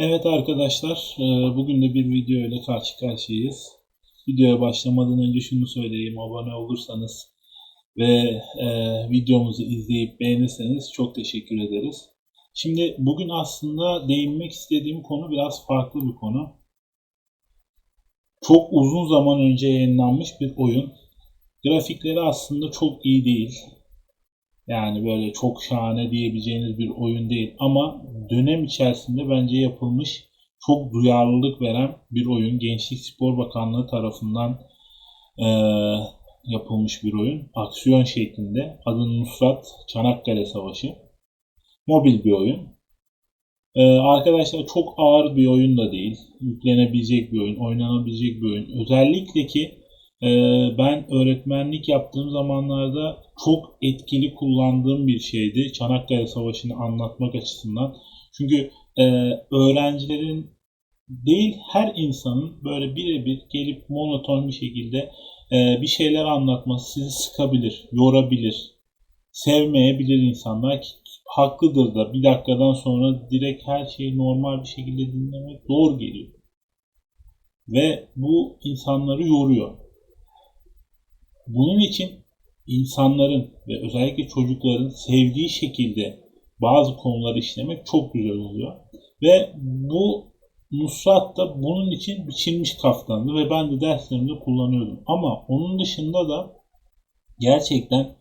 Evet arkadaşlar, e, bugün de bir video ile karşı karşıyayız. Videoya başlamadan önce şunu söyleyeyim, abone olursanız ve e, videomuzu izleyip beğenirseniz çok teşekkür ederiz. Şimdi bugün aslında değinmek istediğim konu biraz farklı bir konu. Çok uzun zaman önce yayınlanmış bir oyun. Grafikleri aslında çok iyi değil. Yani böyle çok şahane diyebileceğiniz bir oyun değil ama dönem içerisinde bence yapılmış çok duyarlılık veren bir oyun. Gençlik Spor Bakanlığı tarafından e, yapılmış bir oyun. Aksiyon şeklinde. Adı Nusrat Çanakkale Savaşı. Mobil bir oyun. Ee, arkadaşlar çok ağır bir oyun da değil. Yüklenebilecek bir oyun, oynanabilecek bir oyun. Özellikle ki ben öğretmenlik yaptığım zamanlarda çok etkili kullandığım bir şeydi. Çanakkale Savaşı'nı anlatmak açısından. Çünkü e, öğrencilerin değil her insanın böyle birebir gelip monoton bir şekilde e, bir şeyler anlatması sizi sıkabilir, yorabilir, sevmeyebilir insanlar ki haklıdır da bir dakikadan sonra direkt her şeyi normal bir şekilde dinlemek zor geliyor. Ve bu insanları yoruyor. Bunun için insanların ve özellikle çocukların sevdiği şekilde bazı konuları işlemek çok güzel oluyor. Ve bu Nusrat da bunun için biçilmiş kaftandı ve ben de derslerimde kullanıyordum. Ama onun dışında da gerçekten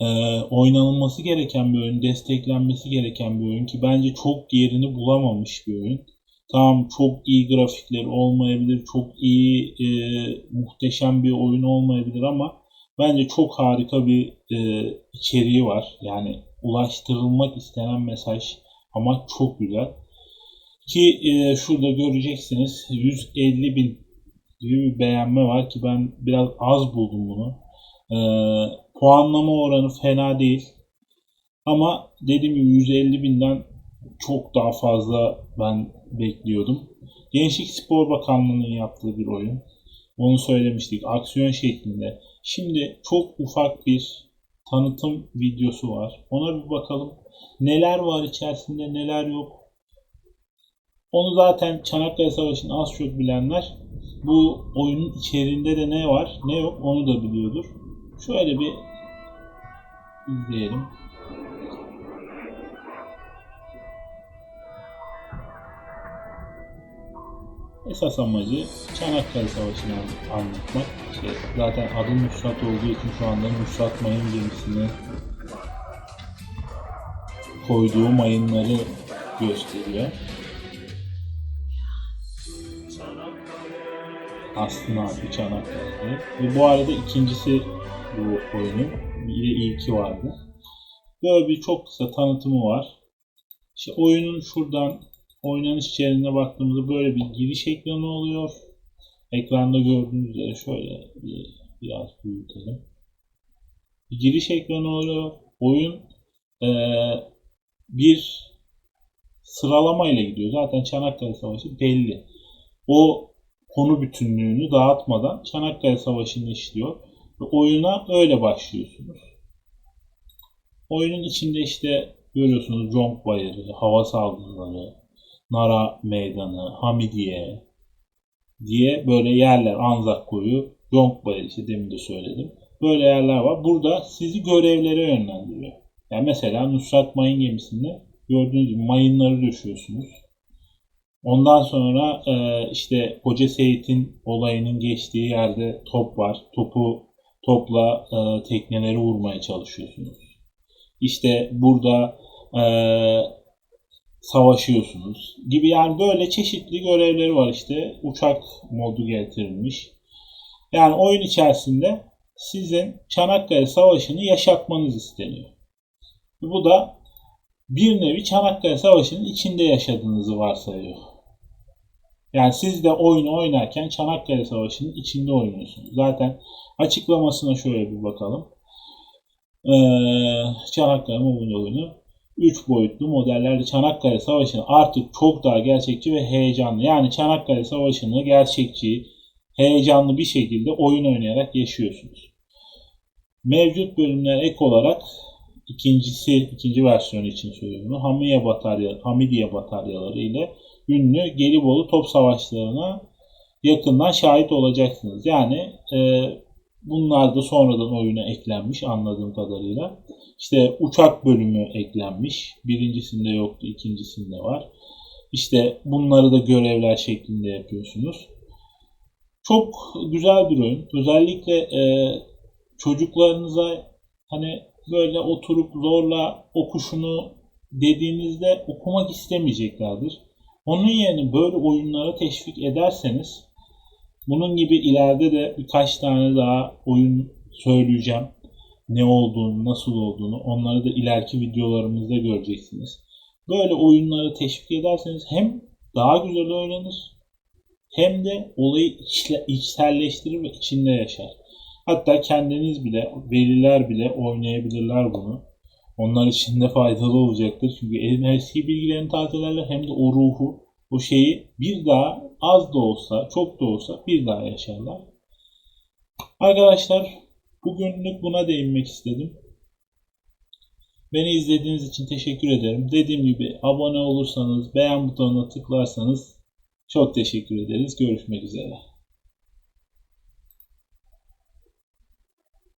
e, oynanılması gereken bir oyun, desteklenmesi gereken bir oyun ki bence çok yerini bulamamış bir oyun. Tamam çok iyi grafikleri olmayabilir, çok iyi e, muhteşem bir oyun olmayabilir ama bence çok harika bir e, içeriği var. Yani ulaştırılmak istenen mesaj ama çok güzel. Ki e, şurada göreceksiniz 150 bin gibi bir beğenme var ki ben biraz az buldum bunu. E, puanlama oranı fena değil. Ama dediğim gibi 150 binden çok daha fazla ben bekliyordum. Gençlik Spor Bakanlığı'nın yaptığı bir oyun. Onu söylemiştik. Aksiyon şeklinde. Şimdi çok ufak bir tanıtım videosu var. Ona bir bakalım. Neler var içerisinde, neler yok. Onu zaten Çanakkale Savaşı'nı az çok bilenler bu oyunun içerisinde de ne var, ne yok onu da biliyordur. Şöyle bir izleyelim. Esas amacı Çanakkale Savaşı'nı anlatmak. İşte zaten adı Nusrat olduğu için şu anda Nusrat Mayın gemisini koyduğu mayınları gösteriyor. Aslında abi Çanakkale. Ve bu arada ikincisi bu oyunun. Bir de ilki vardı. Böyle bir çok kısa tanıtımı var. İşte oyunun şuradan oynanış içeriğine baktığımızda böyle bir giriş ekranı oluyor. Ekranda gördüğünüz üzere şöyle bir, biraz büyütelim. Bir giriş ekranı oluyor. Oyun e, bir sıralama ile gidiyor. Zaten Çanakkale Savaşı belli. O konu bütünlüğünü dağıtmadan Çanakkale Savaşı'nı işliyor. Ve oyuna öyle başlıyorsunuz. Oyunun içinde işte görüyorsunuz Conk Bayırı, hava saldırıları, Nara Meydanı, Hamidiye diye böyle yerler, Anzak Koyu, Conk Bayırı işte demin de söyledim. Böyle yerler var. Burada sizi görevlere yönlendiriyor. Yani mesela Nusrat Mayın gemisinde gördüğünüz gibi mayınları düşüyorsunuz. Ondan sonra e, işte Hoca Seyit'in olayının geçtiği yerde top var. Topu topla e, tekneleri vurmaya çalışıyorsunuz. İşte burada e, savaşıyorsunuz gibi yani böyle çeşitli görevleri var işte uçak modu getirilmiş. Yani oyun içerisinde sizin Çanakkale Savaşı'nı yaşatmanız isteniyor. Bu da bir nevi Çanakkale Savaşı'nın içinde yaşadığınızı varsayıyor. Yani siz de oyunu oynarken Çanakkale Savaşı'nın içinde oynuyorsunuz. Zaten açıklamasına şöyle bir bakalım. Ee, Çanakkale mobil oyunu 3 boyutlu modellerde Çanakkale Savaşı'nı artık çok daha gerçekçi ve heyecanlı. Yani Çanakkale Savaşı'nı gerçekçi, heyecanlı bir şekilde oyun oynayarak yaşıyorsunuz. Mevcut bölümler ek olarak ikincisi, ikinci versiyonu için söylüyorum. Hamiye batarya, Hamidiye bataryaları ile ünlü Gelibolu top savaşlarına yakından şahit olacaksınız. Yani e, bunlar da sonradan oyuna eklenmiş anladığım kadarıyla. İşte uçak bölümü eklenmiş. Birincisinde yoktu, ikincisinde var. İşte bunları da görevler şeklinde yapıyorsunuz. Çok güzel bir oyun. Özellikle e, çocuklarınıza hani böyle oturup zorla okuşunu dediğinizde okumak istemeyeceklerdir. Onun yerine böyle oyunlara teşvik ederseniz bunun gibi ileride de birkaç tane daha oyun söyleyeceğim. Ne olduğunu, nasıl olduğunu onları da ileriki videolarımızda göreceksiniz. Böyle oyunları teşvik ederseniz hem daha güzel öğrenir hem de olayı içle, içselleştirir ve içinde yaşar. Hatta kendiniz bile, veliler bile oynayabilirler bunu. Onlar için de faydalı olacaktır. Çünkü hem eski bilgilerini tazelerler hem de o ruhu, o şeyi bir daha az da olsa, çok da olsa bir daha yaşarlar. Arkadaşlar bugünlük buna değinmek istedim. Beni izlediğiniz için teşekkür ederim. Dediğim gibi abone olursanız, beğen butonuna tıklarsanız çok teşekkür ederiz. Görüşmek üzere.